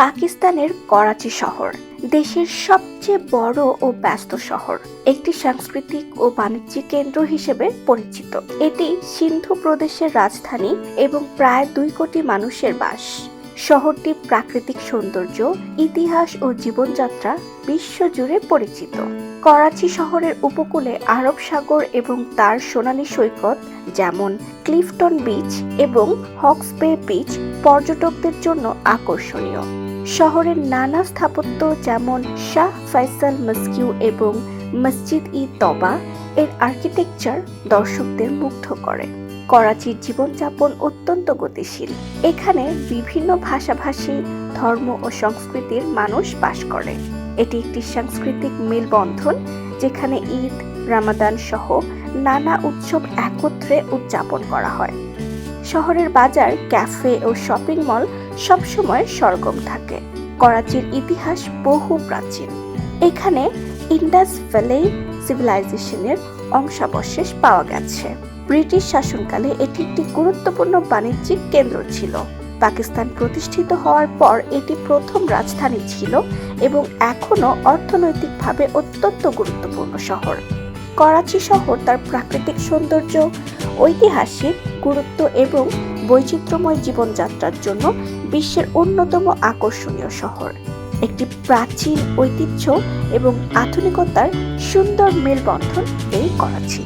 পাকিস্তানের করাচি শহর, দেশের সবচেয়ে বড় ও ব্যস্ত শহর। একটি সাংস্কৃতিক ও বাণিজ্যিক কেন্দ্র হিসেবে পরিচিত। এটি সিন্ধু প্রদেশের রাজধানী এবং প্রায় দুই কোটি মানুষের বাস। শহরটি প্রাকৃতিক সৌন্দর্য, ইতিহাস ও জীবনযাত্রা বিশ্বজুড়ে পরিচিত। করাচি শহরের উপকূলে আরব সাগর এবং তার সোনালী সৈকত, যেমন ক্লিফটন বিচ এবং হক্স বে বিচ, পর্যটকদের জন্য আকর্ষণীয়। শহরের নানা স্থাপত্য যেমন শাহ ফয়সাল মসকিউ এবং মসজিদ ই তবা এর আর্কিটেকচার দর্শকদের মুগ্ধ করে। করাচির জীবনযাপন অত্যন্ত গতিশীল। এখানে বিভিন্ন ভাষাভাষী, ধর্ম ও সংস্কৃতির মানুষ বাস করে। এটি একটি সাংস্কৃতিক মেলবন্ধন যেখানে ঈদ, রামাদান সহ নানা উৎসব একত্রে উদযাপন করা হয়। শহরের বাজার, ক্যাফে ও শপিং মল সবসময় সরগম থাকে। করাচির ইতিহাস বহু প্রাচীন। এখানে ইন্ডাস ভ্যালি সিভিলাইজেশনের অংশাবশেষ পাওয়া গেছে। ব্রিটিশ শাসনকালে এটি একটি গুরুত্বপূর্ণ বাণিজ্যিক কেন্দ্র ছিল। পাকিস্তান প্রতিষ্ঠিত হওয়ার পর এটি প্রথম রাজধানী ছিল এবং এখনও অর্থনৈতিকভাবে অত্যন্ত গুরুত্বপূর্ণ শহর। করাচি শহর তার প্রাকৃতিক সৌন্দর্য, ঐতিহাসিক গুরুত্ব এবং বৈচিত্র্যময় জীবনযাত্রার জন্য বিশ্বের অন্যতম আকর্ষণীয় শহর। একটি প্রাচীন ঐতিহ্য এবং আধুনিকতার সুন্দর মেলবন্ধন এই করাচি